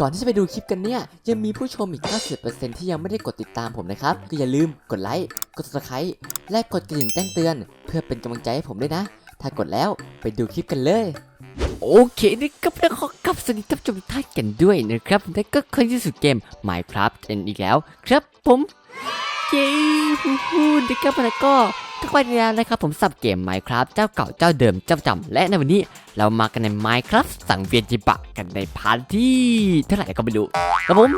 ก่อนที่จะไปดูคลิปกันเนี่ย ยังมีผู้ชมอีก 90%ที่ยังไม่ได้กดติดตามผมนะครับ ก็อย่าลืมกดไลค์ กด subscribe และกดกระดิ่งแจ้งเตือน เพื่อเป็นกำลังใจให้ผมด้วยนะ ถ้ากดแล้วไปดูคลิปกันเลย โอเคนะครับแล้วขอกลับสวัสดีท่านผู้ชมทุกท่านกันด้วยนะครับและก็เคยที่สุดเกม Minecraft กันอีกแล้ว ครับผม เย้ฮู้ฮู้นะครับแล้วก็ ทุกวันนี้นะครับผมสับเกม Minecraft เจ้าเก่าเจ้าเดิมเจ้าจำและในวันนี้เรามากันใน Minecraft สังเวียนจิบะกันในพาร์ทที่เท่าไหร่ก็ไม่รู้ครับผม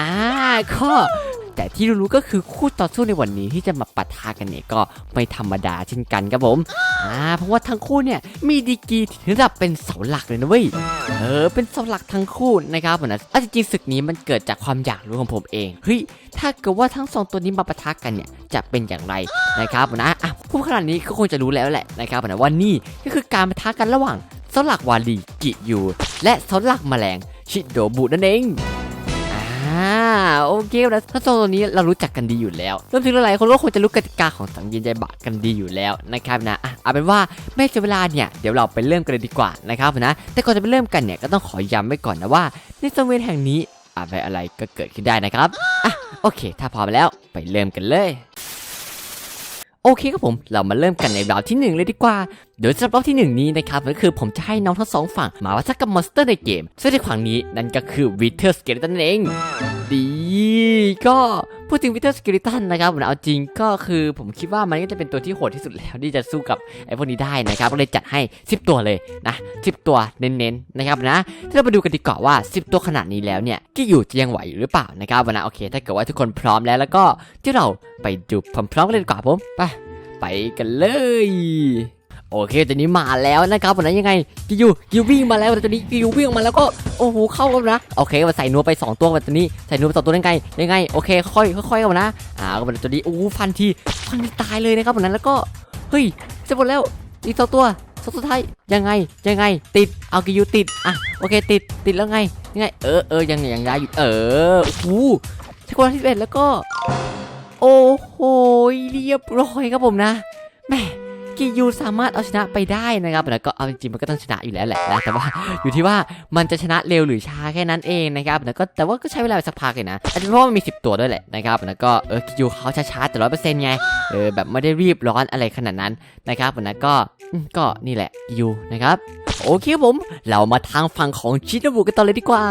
อ่าก็ แต่ที่รู้ๆก็คือคู่ต่อสู้ในวันนี้ที่จะมาปะทะกันเนี่ยก็ไม่ธรรมดาเช่นกันครับผมอ่าเพราะว่าทั้งคู่เนี่ยมีดีกรีถึงระดับเป็นเสาหลักเลยนะเว้ยเออเป็นเสาหลักทั้งคู่นะครับผมนะอาจริงศึกนี้มันเกิดจากความอยากรู้ของผมเองเฮ้ยถ้าเกิดว่าทั้งสองตัวนี้มาปะทะกันเนี่ยจะเป็นอย่างไรนะครับผมนะอะพูดขนาดนี้ก็คงจะรู้แล้วแหละนะครับผมนะว่านี่ก็คือการปะทะกันระหว่างเสาหลักวาลีกิยูและเสาหลักแมลงชิโดบุนั่นเอง อ่าโอเคแล้วถ้าโซนตัวนี้เรารู้จักกันดีอยู่แล้วรวมถึงหลายๆคนก็คงจะรู้กติกาของสังเวียนใจบะกันดีอยู่แล้วนะครับนะอะเอาเป็นว่าไม่เสียเวลาเนี่ยเดี๋ยวเราไปเริ่มกันเลยดีกว่านะครับนะแต่ก่อนจะไปเริ่มกันเนี่ยก็ต้องขอย้ำไว้ก่อนนะว่าในสังเวียนแห่งนี้อะไรอะไรก็เกิดขึ้นได้นะครับอะโอเค ถ้าพร้อมแล้วไปเริ่มกันเลยโอเคครับผม เรามาเริ่มกันในราวที่หนึ่งเลยดีกว่า โดยสำหรับรอบที่หนึ่งนี้นะครับก็คือผมจะให้น้องทั้งสองฝั่งมาวัดกับมอนสเตอร์ในเกมซึ่งในครั้งนี้นั่นก็คือวิเทอร์สเกเลตันเอง ดี ก็พูดถึงวิเทอร์สกเลตันนะครับผมเอาจริงก็คือผมคิดว่ามันก็จะเป็นตัวที่โหดที่สุดแล้วที่จะสู้กับไอ้พวกนี้ได้นะครับก็เลยจัดให้ 10 ตัวเลยนะ10 ตัวเน้นๆนะครับนะถ้าเราไปดูกันดีกว่าว่า 10 ตัวขนาดนี้แล้วเนี่ยกี่อยู่จะยังไหวอยู่หรือเปล่านะครับวันนะโอเค ถ้าเกิดว่าทุกคนพร้อมแล้วแล้วก็ที่เราไปดูพร้อมๆกันเลยดีกว่าผมไปไปกันเลย โอเคตอนนี้มาแล้วนะครับวันนั้นยังไงกิยูกิยูวิ่งมาแล้วตอนนี้กิยูวิ่งมาแล้วก็โอ้โหเข้ากันนะโอเคมาใส่นัวไป 2 ตัววันตอนนี้ใส่นัวไปสองตัวยังไงยังไงโอเคค่อยๆค่อยๆกันนะอ่าก็วันตัวนี้โอ้โหฟันทีฟันทีตายเลยนะครับวันนั้นแล้วก็เฮ้ยจะหมดแล้วอีกสองตัวสองสุดท้ายยังไงยังไง ติดเอากิยูติดอะโอเคติดติดแล้วไงยังไงเออเออยังยังได้อยู่เออโอ้โหที่คนที่เอ็ดแล้วก็ โอ้โหเรียบร้อยครับผมนะแม่ กิยูสามารถเอาชนะไปได้นะครับแล้วก็เอาจริงๆมันก็ต้องชนะอยู่แล้วแหละนะแต่ว่าอยู่ที่ว่ามันจะชนะเร็วหรือช้าแค่นั้นเองนะครับแล้วก็แต่ว่าก็ใช้เวลาสักพักเลยนะอาจจะเป็นเพราะมันมี 10 ตัวด้วยแหละนะครับแล้วก็เออกิยูเขาช้าๆแต่ร้อยเปอร์เซ็นต์ไงเออแบบไม่ได้รีบร้อนอะไรขนาดนั้นนะครับแล้วก็ก็นี่แหละกิยูนะครับโอเคผม เรามาทางฝั่งของชินบุกันต่อเลยดีกว่า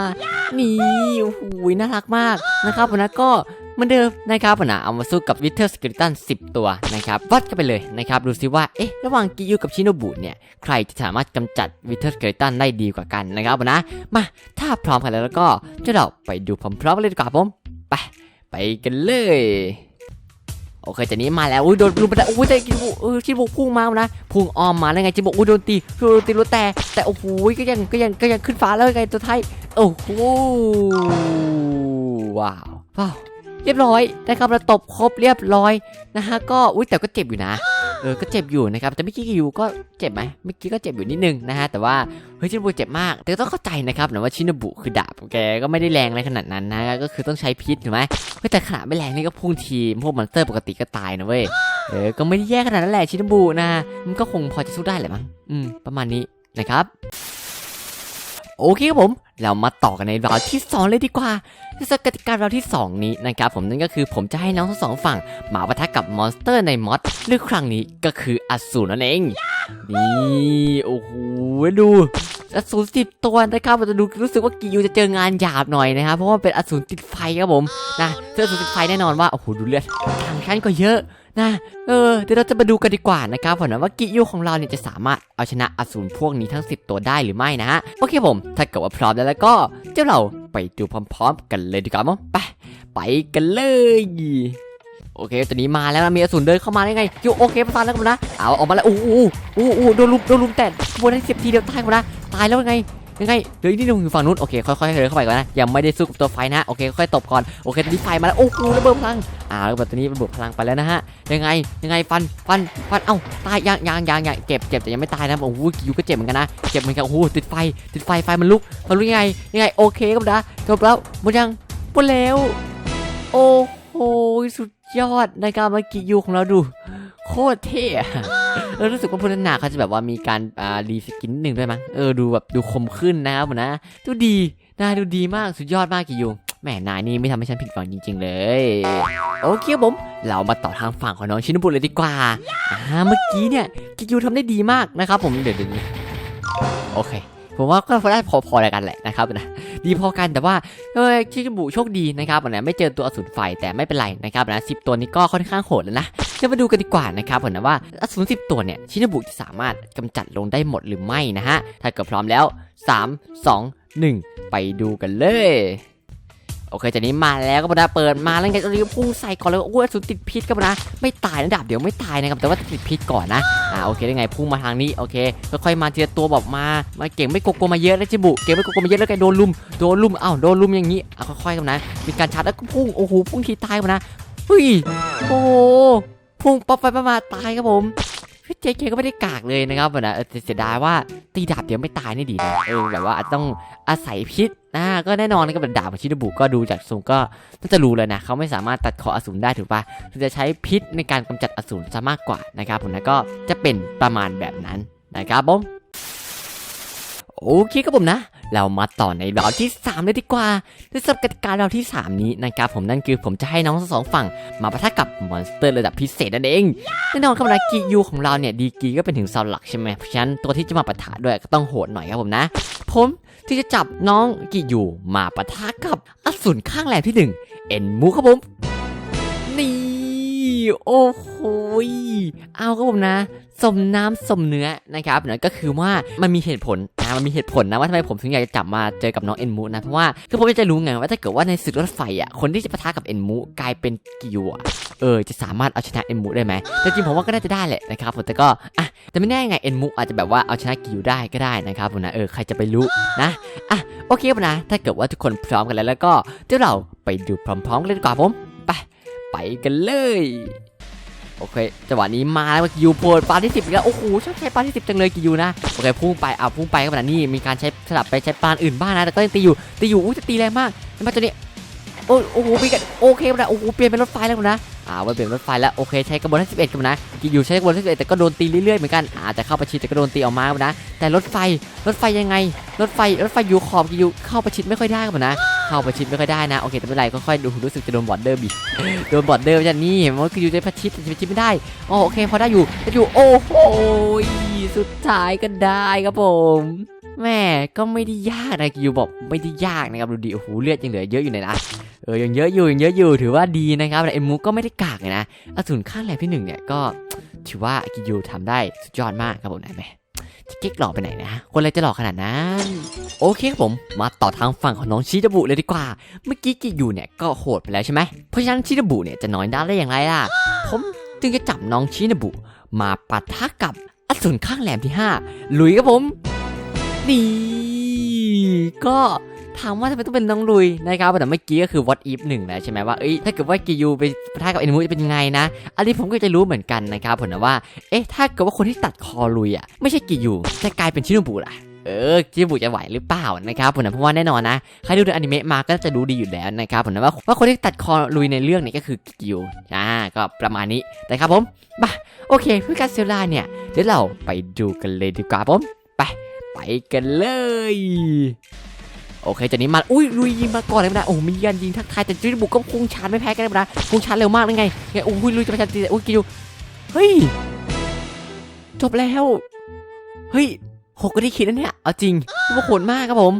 นี่โอ้โหน่ารักมากนะครับแล้วก็ เหมือนเดิมนะครับนะเอามาสู้กับวิเทอร์สกิลตัน10 ตัวนะครับวัดกันไปเลยนะครับดูซิว่าเอ๊ะระหว่างกิยูกับชิโนบุเนี่ยใครจะสามารถกำจัดวิเทอร์สกิลตันได้ดีกว่ากันนะครับนะมาถ้าพร้อมกันแล้วแล้วก็เดี๋ยวเราไปดูพร้อมๆกันเลยดีกว่าผมไปไปกันเลยโอเคจากนี้มาแล้วอุ้ยโดนลุมไปแล้วอุ้ยแต่กินบุเออชินบุพุ่งมานะพุ่งอ้อมมาแล้วไงจินบุอุ้ยโดนตีโดนตีรถแต่แต่โอ้โหก็ยังก็ยังก็ยังขึ้นฟ้าแล้วไงตัวไทยโอ้โหว้าวว้าว เรียบร้อยนะครับเราตบครบเรียบร้อยนะฮะก็อุ้ยแต่ก็เจ็บอยู่นะเออก็เจ็บอยู่นะครับแต่เมื่อกี้กิวก็เจ็บไหมเมื่อกี้ก็เจ็บอยู่นิดนึงนะฮะแต่ว่าเฮ้ยชินบุเจ็บมากแต่ต้องเข้าใจนะครับนะว่าชินบุคือดาบแกก็ไม่ได้แรงอะไรขนาดนั้นนะก็คือต้องใช้พิษถูกไหมเฮ้ยแต่ขนาดไม่แรงนี่ก็พุ่งทีพวกมอนสเตอร์ปกติก็ตายนะเว้ยเออก็ไม่ได้แย่ขนาดนั้นแหละชินบุนะมันก็คงพอจะสู้ได้แหละมั้งอืมประมาณนี้นะครับ โอเคครับผม เรามาต่อกันในราวที่ 2 เลยดีกว่าสกติการราวที่ 2 นี้นะครับผมนั่นก็คือผมจะให้น้องทั้งสองฝั่งมาปะทะกับมอนสเตอร์ในมอสหรือครั้งนี้ก็คืออสูรนั่นเอง นี่ โอ้โหดู อสูรสิบตัวนะครับมันจะดูรู้สึกว่ากิยูจะเจองานหยาบหน่อยนะครับเพราะว่าเป็นอสูรติดไฟครับผมนะเจออสูรติดไฟแน่นอนว่าโอ้โหดูเลือดทางชั้นก็เยอะนะเออเดี๋ยวเราจะมาดูกันดีกว่านะครับผมนะว่ากิยูของเราเนี่ยจะสามารถเอาชนะอสูรพวกนี้ทั้ง 10 ตัวได้หรือไม่นะฮะโอเคผม ถ้าเกิดว่าพร้อมแล้วแล้วก็เจ้าเราไปดูพร้อม ๆ กันเลยดีกว่ามั้งไปไปกันเลย โอเคตอนนี้มาแล้วนะมีอสูรเดินเข้ามาได้ไงยูโอเคประสานแล้วกันนะเอาออกมาแล้วโอ้โหโอ้โหโดนลุมโดนลุมแต่บนได้สิบทีเดียวตายหมดนะตายแล้วไงยังไงเดี๋ยวอีกนิดนึงอยู่ฝั่งนู้นโอเคค่อยๆเดินเข้าไปก่อนนะยังไม่ได้สู้กับตัวไฟนะโอเคค่อยตบก่อนโอเคตอนนี้ไฟมาแล้วโอ้โหระเบิดพลังอ่าระเบิดตอนนี้ระเบิดพลังไปแล้วนะฮะยังไงยังไงฟันฟันฟันเอ้าตายยังยังยังยังเจ็บเจ็บแต่ยังไม่ตายนะโอ้โหยูก็เจ็บเหมือนกันนะเจ็บเหมือนกันโอ้โหติดไฟติดไฟไฟมันลุกมันลุกยังไงยังไงโอเคครับนะจบแล้วหมดยังหมดแล้วโอ้โหสุด ยอดในการมากิยูของเราดู โคตรเท่เออรู้สึกว่าพุทธนาเขาจะแบบว่ามีการอ่ารีสกินหนึ่งด้วยมั้งเออดูแบบดูคมขึ้นนะครับผมนะดูดีนาดูดีมากสุดยอดมากกิยูแหม่นายนี่ไม่ทำให้ฉันผิดหวังจริง ๆ เลย โอเคครับผม เรามาต่อทางฝั่งของน้องชินบุเลยดีกว่าอ่าเมื่อกี้เนี่ยกิยูทำได้ดีมากนะครับผมเดี๋ยวเดี๋ยวเดี๋ยวโอเค ผมว่าก็ได้พอๆแล้วกันแหละนะครับนะ ดีพอกันแต่ว่าเออชินบุโชคดีนะครับนะไม่เจอตัวอสูรไฟแต่ไม่เป็นไรนะครับนะสิตัวนี้ก็ค่อนข้างโหดแล้วนะจะมาดูกันดีกว่านะครับผมนะว่าอสูรสิบตัวเนี่ยชินบุจะสามารถกำจัดลงได้หมดหรือไม่นะฮะถ้าเกิดพร้อมแล้ว 3 2 1 ไปดูกันเลย โอเคจากนี้มาแล้วก็บรรดาเปิดมาแล้วไงตอนนี้พุ่งใส่ก่อนเลยโอ้ยอสูรติดพิษก็บรรดาไม่ตายนะดาบเดี๋ยวไม่ตายนะครับแต่ว่าติดพิษก่อนนะอ่าโอเคได้ไงพุ่งมาทางนี้โอเคค่อยๆมาทีละตัวบอกมามาเก่งไม่โกโกมาเยอะแล้วจิบุเก่งไม่โกโกมาเยอะแล้วแกโดนลุมโดนลุมอ้าวโดนลุมอย่างนี้อะค่อยๆกันนะมีการชาร์จแล้วก็พุ่งโอ้โหพุ่งทีตายมานะเฮ้ยโอ้พุ่งปั๊บไปปั๊บมาตายครับผม เจเคก็ไม่ได้กากเลยนะครับนะเสียดายว่าตีดาบเดี๋ยวไม่ตายนี่ดีนะเออแบบว่าอาจต้องอาศัยพิษนะก็แน่นอนนะครับดาบของชิโนบุก็ดูจากทรงก็น่าจะรู้เลยนะเขาไม่สามารถตัดคออสูรได้ถูกปะจะใช้พิษในการกำจัดอสูรซะมากกว่านะครับผมนะก็จะเป็นประมาณแบบนั้นนะครับผม โอเคครับผมนะ เรามาต่อในราวที่ 3 เลยดีกว่าในสำหรับกติการราวที่ 3 นี้นะครับผมนั่นคือผมจะให้น้องทั้งสองฝั่ง มาปะทะกับมอนสเตอร์ระดับพิเศษนั่นเองแน่นอนครับนะกียูของเราเนี่ยดีกีก็เป็นถึงเสาหลักใช่ไหมเพราะฉะนั้นตัวที่จะมาปะทะด้วยก็ต้องโหดหน่อยครับผมนะ ผมที่จะจับน้องกิยูมาปะทะกับอสูรข้างแหลมที่หนึ่งเอ็นมูครับผมนี่โอ้โหยเอาครับผมนะ สมน้ำสมเนื้อนะครับนั่นก็คือว่ามันมีเหตุผล นะมันมีเหตุผลนะว่าทำไมผมถึงอยากจะจับมาเจอกับน้องเอ็นมูนะเพราะว่าคือผมอยากจะรู้ไงว่าถ้าเกิดว่าในศึกรถไฟอะคนที่จะปะทะกับเอ็นมูกลายเป็นกิยูอะเออจะสามารถเอาชนะเอ็นมูได้ไหมแต่จริงผมว่าก็น่าจะได้แหละนะครับผมแต่ก็อะแต่ไม่แน่ไงเอ็นมูอาจจะแบบว่าเอาชนะกิยูได้ก็ได้นะครับผมนะเออใครจะไปรู้นะอะโอเคผมนะถ้าเกิดว่าทุกคนพร้อมกันแล้วแล้วก็เดี๋ยวเราไปดูพร้อมๆกันเลยดีกว่าผมไปไปกันเลย โอเคจังหวะนี้มาแล้วกิยูโพดปาที่สิบแล้วโอ้โหชอบใช้ปาที่สิบจังเลยกิยูนะโอเคพุ่งไปเอาพุ่งไปก็แบบนี้มีการใช้สลับไปใช้ปานอื่นบ้างนะแต่ก็ยังตีอยู่ตีอยู่อุ้ยจะตีแรงมากเห็นไหมตัวนี้โอ้โหมีกันโอเคนะโอ้โหเปลี่ยนเป็นรถไฟแล้วนะอ่าว่าเปลี่ยนรถไฟแล้วโอเคใช้กระบวนท่าสิบเอ็ดกันนะกิยูใช้กระบวนท่าสิบเอ็ดแต่ก็โดนตีเรื่อยๆเหมือนกันอาจจะเข้าประชิดแต่ก็โดนตีออกมานะแต่รถไฟรถไฟยังไง รถไฟรถไฟอยู่ขอบกิยูเข้าประชิดไม่ค่อยได้กันนะ เข้าประชิดไม่ค่อยได้นะโอเคแต่ไม่เป็นไรค่อยๆดูรู้สึกจะโดนบอร์ดเดอร์บีโดนบอร์ดเดอร์จะนี่มันว่าคืออยู่ในประชิดแต่ประชิดไม่ได้อ๋อโอเคพอได้อยู่ได้อยู่โอ้โหสุดท้ายก็ได้ครับผมแม่ก็ไม่ได้ยากนะกิวบอกไม่ได้ยากนะครับดูดิโอ้โหเลือดยังเหลือเยอะอยู่เลยนะเออยังเยอะอยู่ยังเยอะอยู่ถือว่าดีนะครับแต่เอ็มมูก็ไม่ได้กากเลยนะอสูรข้างแหลมที่หนึ่งเนี่ยก็ถือว่ากิยูทำได้สุดยอดมากครับผมนะแม่ ก๊กหล่อไปไหนนะ คนอะไรจะหล่อขนาดนั้น โอเคครับผม มาต่อทางฝั่งของน้องชิดาบุเลยดีกว่า เมื่อกี้กิยูเนี่ยก็โหดไปแล้วใช่ไหม เพราะฉะนั้นชิดาบุเนี่ยจะน้อยได้ได้อย่างไรล่ะ ผมจึงจะจับน้องชิดาบุ มาปะทะกับอสูรข้างแหลมที่ 5 ลุยครับผม นี่ก็ ถามว่าทำไมต้องเป็นน้องลุยนะครับแต่เมื่อกี้ก็คือ what if หนึ่งแล้วใช่ไหมว่าเอ้ยถ้าเกิดว่ากิยูไปปะทะกับเอ็นมูจะเป็นยังไงนะ อันนี้ผมก็จะรู้เหมือนกันนะครับผมนะว่าเอ๊ะถ้าเกิดว่าคนที่ตัดคอลุยอะไม่ใช่กิยูจะกลายเป็นชิโนบุล่ะเออจิบุจะไหวหรือเปล่านะครับผมนะเพราะว่าแน่นอนนะ ใครดูอนิเมะมาก็จะรู้ดีอยู่แล้วนะครับผมนะว่าว่าคนที่ตัดคอลุยในเรื่องนี้ก็คือกิวอ่าก็ประมาณนี้นะครับผมมาโอเคเพื่อการเซลลาเนี่ย เดี๋ยวเราไปดูกันเลยดีกว่าผม ไป ไปกันเลย โอเคจากนี้มาอุ้ยลุยยิงมาก่อนเลยนะโอ้มีการยิงทักทายแต่จิบุกก็พุ่งชาร์จไม่แพ้กันเลยนะพุ่งชาร์จเร็วมากเลยไงไงโอ้ยลุยจะมาชาร์จตีอุ้ยกิวเฮ้ยจบแล้วเฮ้ยหกก็ได้คิดนะเนี่ยเอาจริงว่าโหดมากครับผม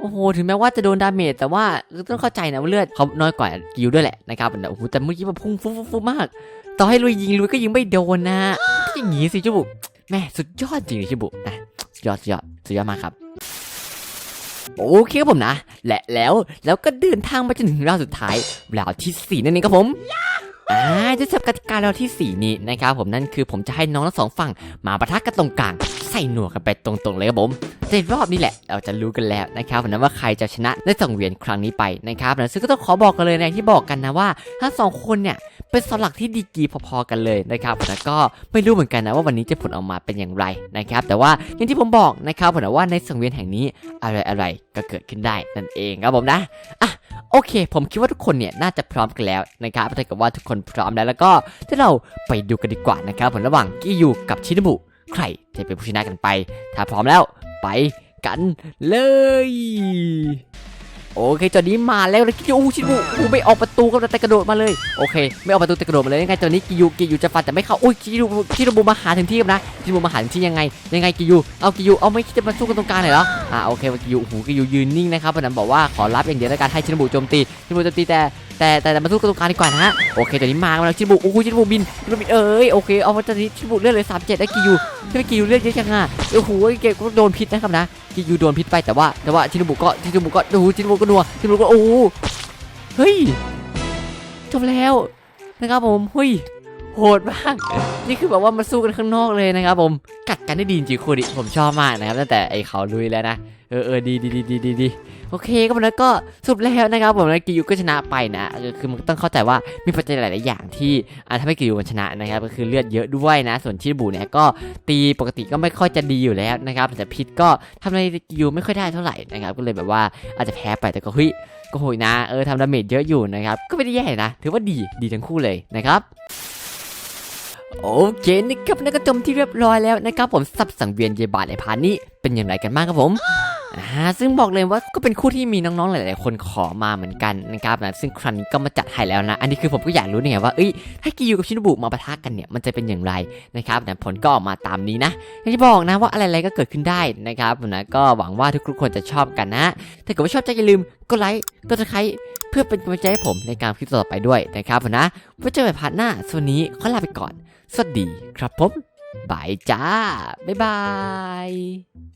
โอ้โหถึงแม้ว่าจะโดนดาเมจแต่ว่าต้องเข้าใจนะว่าเลือดเขาน้อยกว่ากิวด้วยแหละนะครับแต่โอ้โหแต่เมื่อกี้มันพุ่งฟุ๊บฟุ๊ฟุ๊บมากต่อให้ลุยยิงลุยก็ยิงไม่โดนนะอย่างงี้สิชิบุแม่สุดยอดจริงเลยชิบุนะสุดยอดสุดยอดสุดยอดมากครับ โอเคครับผมนะ และแล้วแล้วก็เดินทางมาจนถึงราวสุดท้ายราวที่สี่นั่นเองครับผมอ่าจะจับกติการเราที่ 4 นี้นะครับผมนั่นคือผมจะให้น้องทั้งสองฝั่งมาปะทะกันตรงกลาง ใส่หนวกกันไปตรงๆเลยครับผมในรอบนี้แหละเราจะรู้กันแล้วนะครับผมนะว่าใครจะชนะในสังเวียนครั้งนี้ไปนะครับนะซึ่งก็ต้องขอบอกกันเลยนะที่บอกกันนะว่าทั้งสองคนเนี่ยเป็นสลักที่ดีกีพอๆกันเลยนะครับแล้วก็ไม่รู้เหมือนกันนะว่าวันนี้จะผลออกมาเป็นอย่างไรนะครับ แต่ว่าอย่างที่ผมบอกนะครับผมนะว่าในสังเวียนแห่งนี้อะไรๆก็เกิดขึ้นได้นั่นเองครับผมนะอะโอเค ผมคิดว่าทุกคนเนี่ยน่าจะพร้อมกันแล้วนะครับถ้าเกิดว่าทุกคนพร้อมแล้วแล้วก็เดี๋ยวเราไปดูกันดีกว่านะครับผมระหว่างกิยูกับชินบุใครจะเป็นผู้ชนะกันไป ถ้าพร้อมแล้ว ไปกันเลย โอเคตอนนี้มาแล้วกิยูชิบุอู้ไม่ออกประตูก็แต่กระโดดมาเลยโอเค ไม่ออกประตูแต่กระโดดมาเลยยังไงตอนนี้กิยูกิยูจะฟันแต่ไม่เข้าอุ้ยกิยูกิยูบุมาหาถึงที่นะกิยูมาหาถึงที่ยังไง ยังไงกิยูเอากิยูเอาไม่คิดจะมาสู้กันตรงกลางเลยเหรออ่าโอเคกิยูโอ้โหกิยูยืนนิ่งนะครับวันนั้นบอกว่าขอรับอย่างเดียวแล้วกันให้ชินบุโจมตีชินบุโจมตีแต่ แต่แต่มาสู้กันตรงกลางดีกว่านะฮะโอเคตอนนี้มาแล้วชินบุโอ้โหชินบุบินชินบุบินเอ้ยโอเคเอาตอนนี้ชินบุเลือดเลยสามเจ็ดได้กิยูทำไมกิยูเลือดเยอะจังอะโอ้โหเกก็โดนพิษนะครับนะกิยูโดนพิษไปแต่ว่าแต่ว่าชินบุก็ชินบุก็ดูชินบุก็นัวชินบุก็โอ้เฮ้ยจบแล้วนะครับผมเฮ้ยโหดมาก นี่คือแบบว่ามาสู้กันข้างนอกเลยนะครับผม กัดกันได้ดีจริงๆคู่นี้ผมชอบมากนะครับตั้งแต่ไอเขาลุยแล้วนะ เออเออดีดีดีดีดีดี โอเคก็แล้วก็สรุปแล้วนะครับผมกิยูก็ชนะไปนะคือมันต้องเข้าใจว่ามีปัจจัยหลาย ๆ อย่างที่อ่าทำให้กิยูมันชนะนะครับก็คือเลือดเยอะด้วยนะ ส่วนชิบุเนี่ยก็ตีปกติก็ไม่ค่อยจะดีอยู่แล้วนะครับแต่พิษก็ทำอะไรอยู่ไม่ค่อยได้เท่าไหร่นะครับก็เลยแบบว่าอาจจะแพ้ไปแต่ก็เฮ้ยก็โหยนะเออทำดาเมจเยอะอยู่นะครับก็ไม่ได้แย่นะ ถือว่าดีดีทั้งคู่เลยนะครับโอเคนะครับนั่นก็จบที่เรียบร้อยแล้วนะครับผมสับสังเวียนเยบาทในพาร์ทนี้เป็นอย่างไรกันบ้างครับผม อ่าซึ่งบอกเลยว่าก็เป็นคู่ที่มีน้องๆหลาย ๆ คนขอมาเหมือนกันนะครับนะซึ่งครั้งนี้ก็มาจัดให้แล้วนะ อันนี้คือผมก็อยากรู้เนี่ยว่าเอ้ยถ้ากิยูกับชินบุมาปะทะกันเนี่ยมันจะเป็นอย่างไรนะครับแต่ผลก็ออกมาตามนี้นะอย่างที่บอกนะว่าอะไรๆก็เกิดขึ้นได้นะครับนะก็หวังว่าทุกๆคนจะชอบกันนะถ้าเกิดว่าชอบใจอย่าลืมกดไลค์กดซับสไครต์เพื่อเป็นกำลังใจให้ผมในการคลิปต่อไปด้วยนะครับผมนะไว้เจอกันใหม่พาร์ทหน้าส่วนนี้ขอลาไปก่อน สวัสดีครับผมบายจ้าบ๊ายบาย